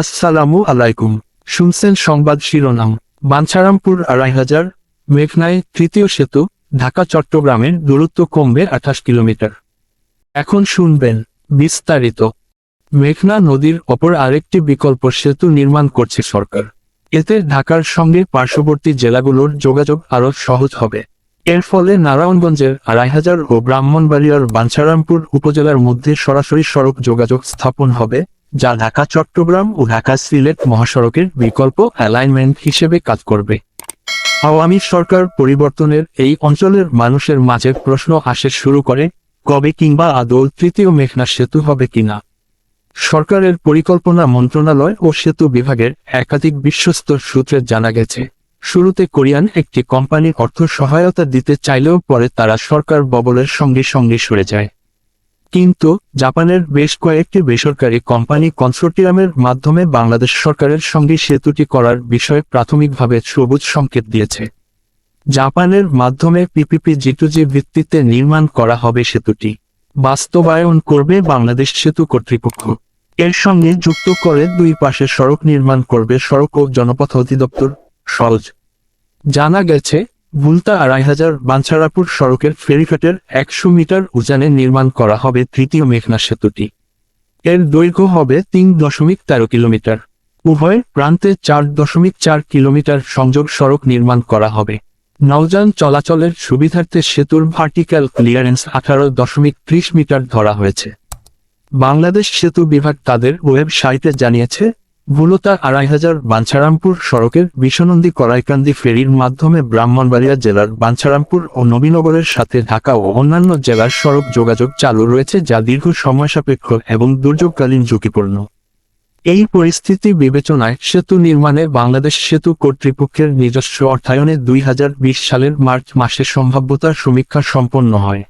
আসসালামু আলাইকুম। শুনছেন সংবাদ শিরোনাম। বাঞ্ছারামপুর আড়াই হাজার মেঘনায় তৃতীয় সেতু, ঢাকা চট্টগ্রামের দূরত্ব কমবে আঠাশ কিলোমিটার। এখন শুনবেন বিস্তারিত। মেঘনা নদীর অপর আরেকটি বিকল্প সেতু নির্মাণ করছে সরকার। এতে ঢাকার সঙ্গে পার্শ্ববর্তী জেলাগুলোর যোগাযোগ আরও সহজ হবে। এর ফলে নারায়ণগঞ্জের আড়াই হাজার ও ব্রাহ্মণবাড়িয়ার বাঞ্ছারামপুর উপজেলার মধ্যে সরাসরি সড়ক যোগাযোগ স্থাপন হবে। যা ঢাকা, চট্টগ্রাম ও ঢাকা সিলেট মহাসড়কের বিকল্প অ্যালাইনমেন্ট হিসেবে কাজ করবে। আওয়ামী সরকার পরিবর্তনের এই অঞ্চলের মানুষের মাঝে প্রশ্ন আসে শুরু করে, কবে কিংবা আদৌ তৃতীয় মেঘনা সেতু হবে কিনা? সরকারের পরিকল্পনা মন্ত্রণালয় ও সেতু বিভাগের একাধিক বিশ্বস্ত সূত্রে জানা গেছে, শুরুতে কোরিয়ান একটি কোম্পানি অর্থ সহায়তা দিতে চাইলেও পরে তারা সরকার ববলের সঙ্গে সঙ্গে সরে যায়। কিন্তু জাপানের বেশ কয়েকটি বেসরকারি কোম্পানি কনসোর্টিয়ামের মাধ্যমে বাংলাদেশ সরকারের সঙ্গে সেতুটি করার বিষয়ে প্রাথমিকভাবে সবুজ সংকেত দিয়েছে। জাপানের মাধ্যমে পিপিপি জিটুজি ভিত্তিতে নির্মাণ করা হবে সেতুটি। বাস্তবায়ন করবে বাংলাদেশ সেতু কর্তৃপক্ষ। এর সঙ্গে যুক্ত করে দুই পাশে সড়ক নির্মাণ করবে সড়ক ও জনপথ অধিদপ্তর সহজ। জানা গেছে ভুলতা আড়াই হাজার বাঞ্ছারাপুর সড়কের ফেরিঘাটের একশো মিটার উজানে নির্মাণ করা হবে তৃতীয় মেঘনা সেতুটি। এর দৈর্ঘ্য হবে তিন দশমিক তেরো কিলোমিটার। উভয় প্রান্তে চার দশমিক চার কিলোমিটার সংযোগ সড়ক নির্মাণ করা হবে। নৌযান চলাচলের সুবিধার্থে সেতুর ভার্টিক্যাল ক্লিয়ারেন্স আঠারো দশমিক ত্রিশ মিটার ধরা হয়েছে। বাংলাদেশ সেতু বিভাগ তাদের ওয়েবসাইটে জানিয়েছে ভুলতা আড়াই হাজার বাঞ্ছারামপুর সড়কের বিশ্বনন্দী করাইকান্দি ফেরির মাধ্যমে ব্রাহ্মণবাড়িয়া জেলার বাঞ্ছারামপুর ও নবীনগরের সাথে ঢাকা ও অন্যান্য জেলার সড়ক যোগাযোগ চালু রয়েছে যা দীর্ঘ সময় সাপেক্ষ এবং দুর্যোগকালীন ঝুঁকিপূর্ণ। এই পরিস্থিতি বিবেচনায় সেতু নির্মাণে বাংলাদেশ সেতু কর্তৃপক্ষের নিজস্ব অর্থায়নে দুই হাজার বিশ সালের মার্চ মাসে সম্ভাব্যতার সমীক্ষা সম্পন্ন হয়।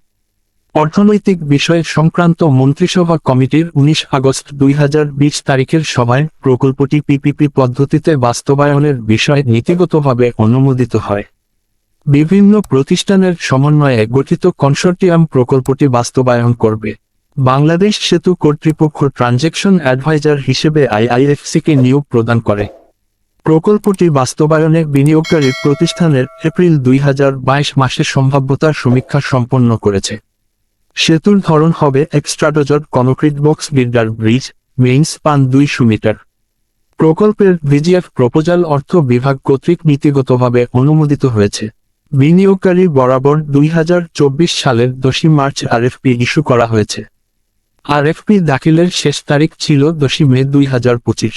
অর্থনৈতিক বিষয় সংক্রান্ত মন্ত্রিসভা কমিটির উনিশ আগস্ট দুই হাজার বিশ তারিখের সভায় প্রকল্পটি পিপিপি পদ্ধতিতে বাস্তবায়নের বিষয় নীতিগতভাবে অনুমোদিত হয়। বিভিন্ন প্রতিষ্ঠানের সমন্বয়ে গঠিত কনসোর্টিয়াম প্রকল্পটি বাস্তবায়ন করবে। বাংলাদেশ সেতু কর্তৃপক্ষ ট্রানজেকশন অ্যাডভাইজার হিসেবে আইআইএফসিকে নিয়োগ প্রদান করে। প্রকল্পটি বাস্তবায়নে বিনিয়োগকারী প্রতিষ্ঠানের এপ্রিল দুই মাসে সম্ভাব্যতার সমীক্ষা সম্পন্ন করেছে। সেতুর ধরন হবে extradosed concrete box girder bridge main span দুইশো মিটার। প্রকল্পের ভিজিএফ প্রপোজাল অর্থ বিভাগ কর্তৃক নীতিগতভাবে অনুমোদিত হয়েছে। বিনিয়োগকারী বরাবর দুই হাজার চব্বিশ সালের দশই মার্চ আরএফপি ইস্যু করা হয়েছে। আরএফপি দাখিলের শেষ তারিখ ছিল দশই মে দুই হাজার পঁচিশ।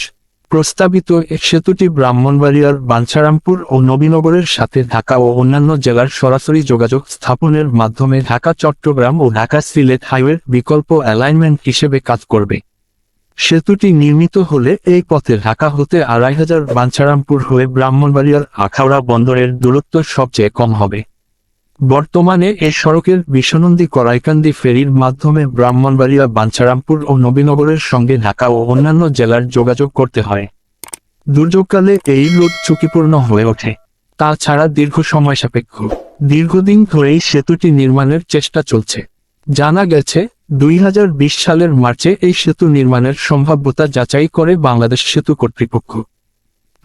প্রস্তাবিত সেতুটি ব্রাহ্মণবাড়িয়ার বাঞ্ছারামপুর ও নবীনগরের সাথে ঢাকা ও অন্যান্য জেলার সরাসরি যোগাযোগ স্থাপনের মাধ্যমে ঢাকা, চট্টগ্রাম ও ঢাকা সিলেট হাইওয়ের বিকল্প অ্যালাইনমেন্ট হিসেবে কাজ করবে। সেতুটি নির্মিত হলে এই পথে ঢাকা হতে আড়াই হাজার বাঞ্ছারামপুর হয়ে ব্রাহ্মণবাড়িয়ার আখাউড়া বন্দরের দূরত্ব সবচেয়ে কম হবে। বর্তমানে এ সড়কের বিশ্বনন্দী করাইকান্দি ফেরির মাধ্যমে ব্রাহ্মণবাড়িয়া, বাঞ্ছারামপুর ও নবীনগরের সঙ্গে ঢাকা ও অন্যান্য জেলার যোগাযোগ করতে হয়। দুর্যোগকালে এই রোড ঝুঁকিপূর্ণ হয়ে ওঠে। তাছাড়া দীর্ঘ সময় সাপেক্ষ। দীর্ঘদিন ধরেই সেতুটি নির্মাণের চেষ্টা চলছে। জানা গেছে, দুই হাজার বিশ সালের মার্চে এই সেতু নির্মাণের সম্ভাব্যতা যাচাই করে বাংলাদেশ সেতু কর্তৃপক্ষ।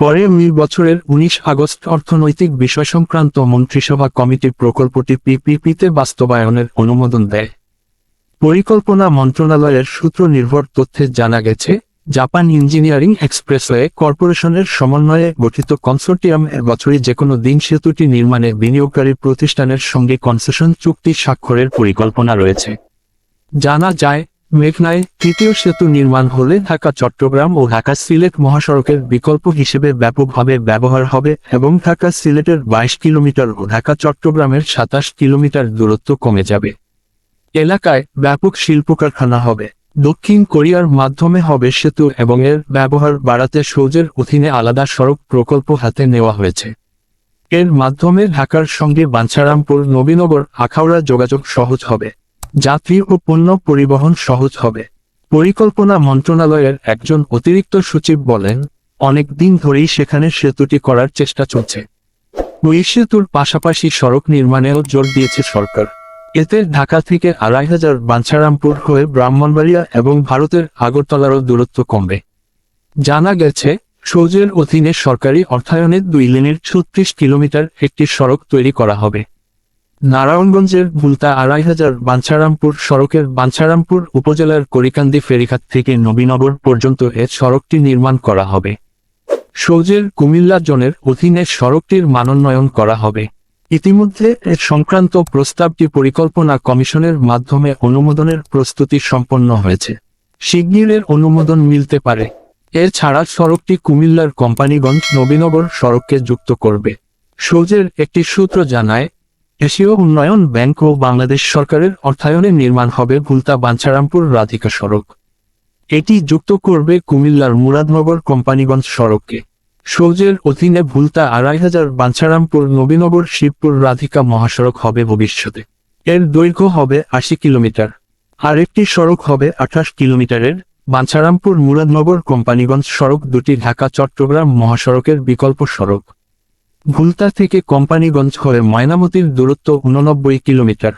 পরে ওই বছরের উনিশ আগস্ট অর্থনৈতিক বিষয় সংক্রান্ত মন্ত্রিসভা কমিটি প্রকল্পটি পিপিপিতে বাস্তবায়নের অনুমোদন দেয়। পরিকল্পনা মন্ত্রণালয়ের সূত্র নির্ভর তথ্যে জানা গেছে, জাপান ইঞ্জিনিয়ারিং এক্সপ্রেসওয়ে কর্পোরেশনের সমন্বয়ে গঠিত কনসোর্টিয়াম এর বছরই যে কোনো দিন সেতুটি নির্মাণে বিনিয়োগকারী প্রতিষ্ঠানের সঙ্গে কনসেশন চুক্তি স্বাক্ষরের পরিকল্পনা রয়েছে। জানা যায় মেঘনায় তৃতীয় সেতু নির্মাণ হলে ঢাকা, চট্টগ্রাম ও ঢাকা সিলেট মহাসড়কের বিকল্প হিসেবে ব্যাপকভাবে ব্যবহার হবে এবং ঢাকা সিলেটের বাইশ কিলোমিটার ও ঢাকা, চট্টগ্রামের সাতাশ কিলোমিটার দূরত্ব কমে যাবে। এলাকায় ব্যাপক শিল্প কারখানা হবে। দক্ষিণ কোরিয়ার মাধ্যমে হবে সেতু এবং এর ব্যবহার বাড়াতে সৌজের অধীনে আলাদা সড়ক প্রকল্প হাতে নেওয়া হয়েছে। এর মাধ্যমে ঢাকার সঙ্গে বাঞ্ছারামপুর, নবীনগর, আখাউড়া যোগাযোগ সহজ হবে। যাত্রী ও পণ্য পরিবহন সহজ হবে। পরিকল্পনা মন্ত্রণালয়ের একজন অতিরিক্ত সচিব বলেন, অনেক দিন ধরেই সেখানে সেতুটি করার চেষ্টা চলছে। ওই সেতুর পাশাপাশি সড়ক নির্মাণেও জোর দিয়েছে সরকার। এতে ঢাকা থেকে আড়াই হাজার বাঞ্ছারামপুর হয়ে ব্রাহ্মণবাড়িয়া এবং ভারতের আগরতলারও দূরত্ব কমবে। জানা গেছে সৌজের অধীনে সরকারি অর্থায়নে দুই লেনের ছত্রিশ কিলোমিটার একটি সড়ক তৈরি করা হবে। নারায়ণগঞ্জের ভুলতা আড়াই হাজার বাঞ্ছারামপুর সড়কের বাঞ্ছারামপুর উপজেলার করিকান্দি ফেরিঘাট থেকে নবীনগর পর্যন্ত এ সড়কটি নির্মাণ করা হবে। সৌজের কুমিল্লা জোনের অধীনে সড়কটির মানোন্নয়ন করা হবে। ইতিমধ্যে এ সংক্রান্ত প্রস্তাবটি পরিকল্পনা কমিশনের মাধ্যমে অনুমোদনের প্রস্তুতি সম্পন্ন হয়েছে। শিগগিরের অনুমোদন মিলতে পারে। এছাড়া সড়কটি কুমিল্লার কোম্পানিগঞ্জ নবীনগর সড়ককে যুক্ত করবে। সৌজের একটি সূত্র জানায় এশীয় উন্নয়ন ব্যাংক ও বাংলাদেশ সরকারের অর্থায়নে নির্মাণ হবে ভুলতা বাঞ্ছারামপুর রাধিকা সড়ক। এটি যুক্ত করবে কুমিল্লার মুরাদনগর কোম্পানিগঞ্জ সড়ককে। সৌজের অধীনে ভুলতা আড়াই হাজার বাঞ্ছারামপুর নবীনগর শিবপুর রাধিকা মহাসড়ক হবে ভবিষ্যতে। এর দৈর্ঘ্য হবে আশি কিলোমিটার। আরেকটি সড়ক হবে আঠাশ কিলোমিটারের। বাঞ্ছারামপুর মুরাদনগর কোম্পানিগঞ্জ সড়ক দুটি ঢাকা চট্টগ্রাম মহাসড়কের বিকল্প সড়ক। ভুলতা থেকে কোম্পানিগঞ্জ হয়ে ময়নামতির দূরত্ব উননব্বই কিলোমিটার।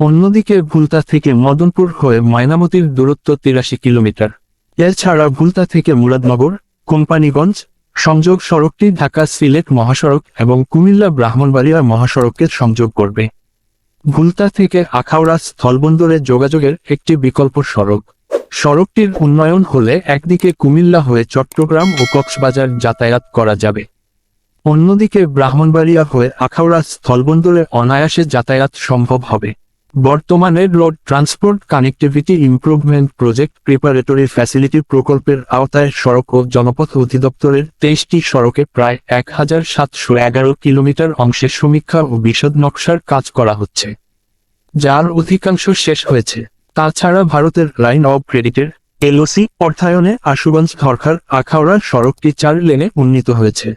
অন্যদিকে ভুলতা থেকে মদনপুর হয়ে ময়নামতির দূরত্ব তিরাশি কিলোমিটার। এছাড়া ভুলতা থেকে মুরাদনগর, কোম্পানিগঞ্জ, সংযোগ সড়কটি ঢাকা সিলেট মহাসড়ক এবং কুমিল্লা ব্রাহ্মণবাড়িয়া মহাসড়ককে সংযোগ করবে। ভুলতা থেকে আখাউড়া স্থলবন্দরে যোগাযোগের একটি বিকল্প সড়ক। সড়কটির উন্নয়ন হলে একদিকে কুমিল্লা হয়ে চট্টগ্রাম ও কক্সবাজার যাতায়াত করা যাবে। অন্যদিকে ব্রাহ্মণবাড়িয়া হয়ে আখাউড়া স্থলবন্দরে অনায়াসে যাতায়াত সম্ভব হবে। বর্তমানে road transport connectivity improvement project preparatory facility প্রকল্পের আওতায় সড়ক ও জনপথ অধিদপ্তরের তেইশটি সড়কে প্রায় এক হাজার সাতশো এগারো কিলোমিটার অংশের সমীক্ষা ও বিশদ নকশার কাজ করা হচ্ছে, যার অধিকাংশ শেষ হয়েছে। তাছাড়া ভারতের লাইন অব ক্রেডিটের এলওসি অর্থায়নে আশুগঞ্জ ধরখার আখাউড়া সড়কটি চার লেনে উন্নীত হয়েছে।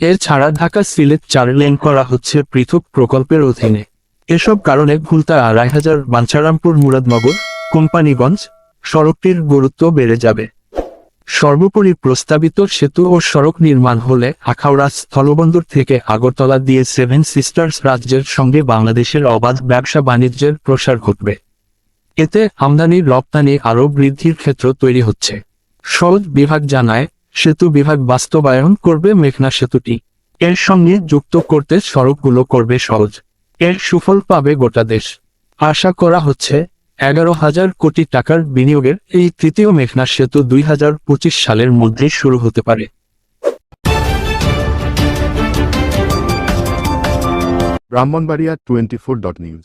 এছাড়া ঢাকা সিলেট চার লেন করা হচ্ছে পৃথক প্রকল্পের অধীনে। এসব কারণে ভুলতা আড়াই হাজার বাঞ্ছারামপুর মুরাদনগর, কোম্পানিগঞ্জ সড়কটির গুরুত্ব বেড়ে যাবে। সর্বোপরি প্রস্তাবিত সেতু ও সড়ক নির্মাণ হলে আখাউড়া স্থলবন্দর থেকে আগরতলা দিয়ে সেভেন সিস্টার্স রাজ্যের সঙ্গে বাংলাদেশের অবাধ ব্যবসা বাণিজ্যের প্রসার ঘটবে। এতে আমদানি রপ্তানি আরও বৃদ্ধির ক্ষেত্র তৈরি হচ্ছে। সহজ বিভাগ জানায় সেতু বিভাগ বাস্তবায়ন করবে মেঘনা সেতুটি। এর সঙ্গে যুক্ত করতে সড়কগুলো করবে সহজ। এর সুফল পাবে গোটা দেশ। আশা করা হচ্ছে, এগারো হাজার কোটি টাকার বিনিয়োগের এই তৃতীয় মেঘনা সেতু দুই হাজার পঁচিশ সালের মধ্যে শুরু হতে পারে। Brahmanbaria twenty four dot news.